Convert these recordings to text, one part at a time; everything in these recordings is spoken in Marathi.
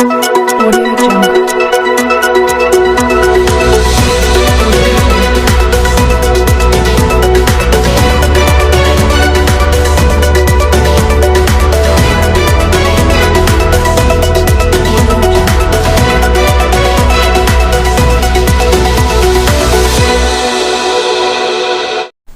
Thank you.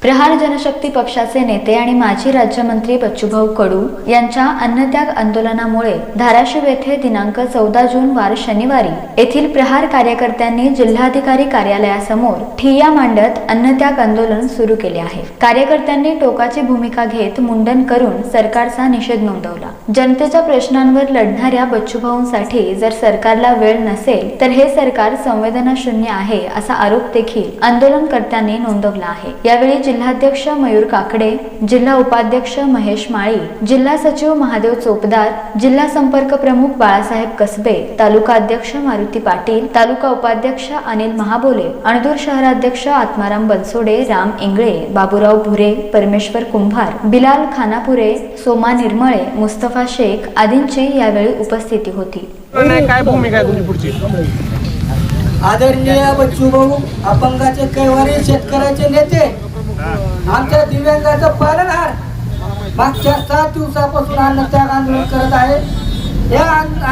प्रहार जनशक्ती पक्षाचे नेते आणि माजी राज्यमंत्री बच्चूभाऊ कडू यांच्या अन्नत्याग आंदोलनामुळे धाराशिव येथे दिनांक चौदा जून वार शनिवारी येथील प्रहार कार्यकर्त्यांनी जिल्हाधिकारी कार्यालयासमोर ठिय्या मांडत अन्नत्याग आंदोलन सुरू केले आहे. कार्यकर्त्यांनी टोकाची भूमिका घेत मुंडन करून सरकारचा निषेध नोंदवला. जनतेच्या प्रश्नांवर लढणाऱ्या बच्चूभाऊंसाठी जर सरकारला वेळ नसेल तर हे सरकार संवेदनाशून्य आहे असा आरोप देखील आंदोलनकर्त्यांनी नोंदवला आहे. यावेळी जिल्हाध्यक्ष मयूर काकडे जिल्हा उपाध्यक्ष महेश माळी जिल्हा सचिव महादेव चोपदार जिल्हा संपर्क प्रमुख बाळासाहेब कसबे तालुका अध्यक्ष मारुती पाटील तालुका उपाध्यक्ष अनिल महाबोले अणदूर शहराध्यक्ष आत्माराम बनसोडे राम इंगळे बाबूराव भुरे परमेश्वर कुंभार बिलाल खानापुरे सोमा निर्मळे मुस्तफा शेख आदींची यावेळी उपस्थिती होती. काय भूमिका आहे तुमची पुढची? आदरणीय बच्चूभाऊ अपंगाचे कैवारी शेतकऱ्याचे नेते आमच्या दिव्यांगाचं पालनहार मागच्या सात दिवसापासून अन्नत्याग आंदोलन करत आहे. या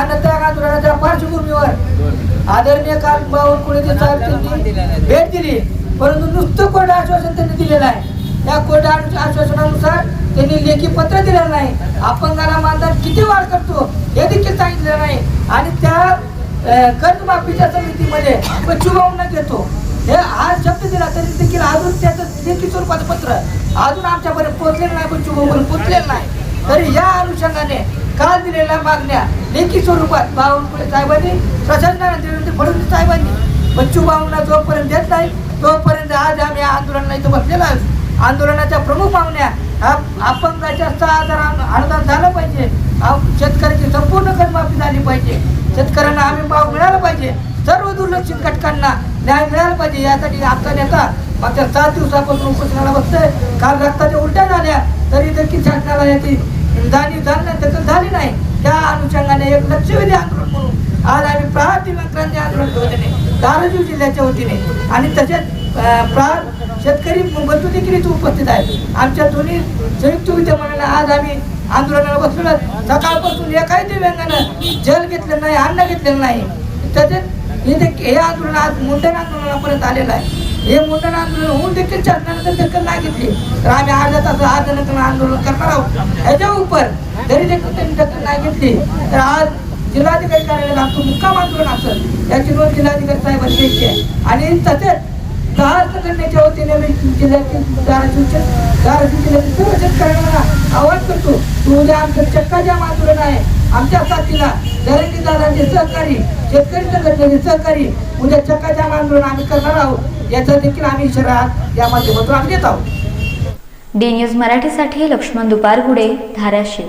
अन्नत्याग आंदोलनाच्या पार्श्वभूमीवर आदरणीय काल बावन साहेब त्यांनी भेट दिली. परंतु नुसतं कोर्ट आश्वासन त्यांनी दिलेलं आहे. या कोर्ट आश्वासनानुसार त्यांनी लेखी पत्र दिलेलं नाही. अपंगाला मानधन किती वाढ करतो हे देखील सांगितलेलं नाही. आणि त्या कर्जमाफीच्या समितीमध्ये बच्चूभाऊंना देतो हे आज शब्द दिला तरी देखील अजून त्याचं लेखी स्वरूपाचं पत्र अजून आमच्यापर्यंत पोहोचलेलं नाही पण चुकून पोचलेलं नाही. तरी या अनुषंगाने काल दिलेल्या मागण्या लेखी स्वरूपात बावनकुळे साहेबांनी प्रशासनाने देवेंद्र फडणवीस साहेबांनी. बच्चूभाऊंना जोपर्यंत देत नाही तोपर्यंत आज आम्ही या आंदोलनाला इथं बसलेलो आहोत. आंदोलनाच्या प्रमुख मागण्या अपंगाच्या सहा हजार अनुदान झालं पाहिजे. शेतकऱ्याची संपूर्ण कर्जमाफी झाली पाहिजे. शेतकऱ्यांना आम्ही भाव मिळाला पाहिजे. सर्व दुर्लक्षित घटकांना न्याय मिळाला पाहिजे. यासाठी आमचा नेता मागच्या सात दिवसापासून उपोषणाला बसतोय काल रक्ताच्या उलट्या झाल्या तरी देखील शासनाला याची जाणीव झाली नाही. झाली नाही. त्या अनुषंगाने एक लक्षवेधी आंदोलन म्हणून आज आम्ही प्रहार क्रांती आंदोलन वतीने धाराशिव जिल्ह्याच्या वतीने. आणि तसेच प्रहार शेतकरी बंधू देखील इथे उपस्थित आहेत. आमच्या दोन्ही संयुक्त विद्यमानाने आज आम्ही आंदोलनाला बसलो सकाळपासून एकाही दिव्यांगानं जल घेतलेलं नाही अन्न घेतलेलं नाही. तसेच हे देखील हे आंदोलन आज मुंडण आंदोलनापर्यंत आलेलं आहे. हे मुंडण आंदोलन होऊन देखील शासनाने जर दखल नाही घेतली. तर आम्ही अर्ध्या तास आज आंदोलन करणार आहोत. ह्याच्या उपर जरी देखील त्यांनी दखल नाही घेतली तर आज जिल्हाधिकारी कार्यालयात आमचं मुक्काम आंदोलन असेल याची नोंद जिल्हाधिकारी साहेबांनी घ्यायची आहे. आणि तसेच दहा संघटनेच्या वतीने मी जिल्ह्यातील धाराशिवच्या धाराशिव जिल्ह्यातील सर्व शेतकऱ्यांना आवाज करतो तू उद्या आमचं चक्का जाम आंदोलन आहे. आमच्या साथीला दरंगी दादांचे सहकारी शेतकरी संघटनेचे सहकारी उद्या चक्काच्या आंदोलन आम्ही करणार आहोत. याचा देखील आम्ही इशारा या माध्यमातून आम्ही देत आहोत. डी न्यूज मराठीसाठी लक्ष्मण दुपारगुडे धाराशिव.